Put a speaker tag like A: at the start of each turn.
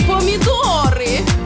A: Помидоры.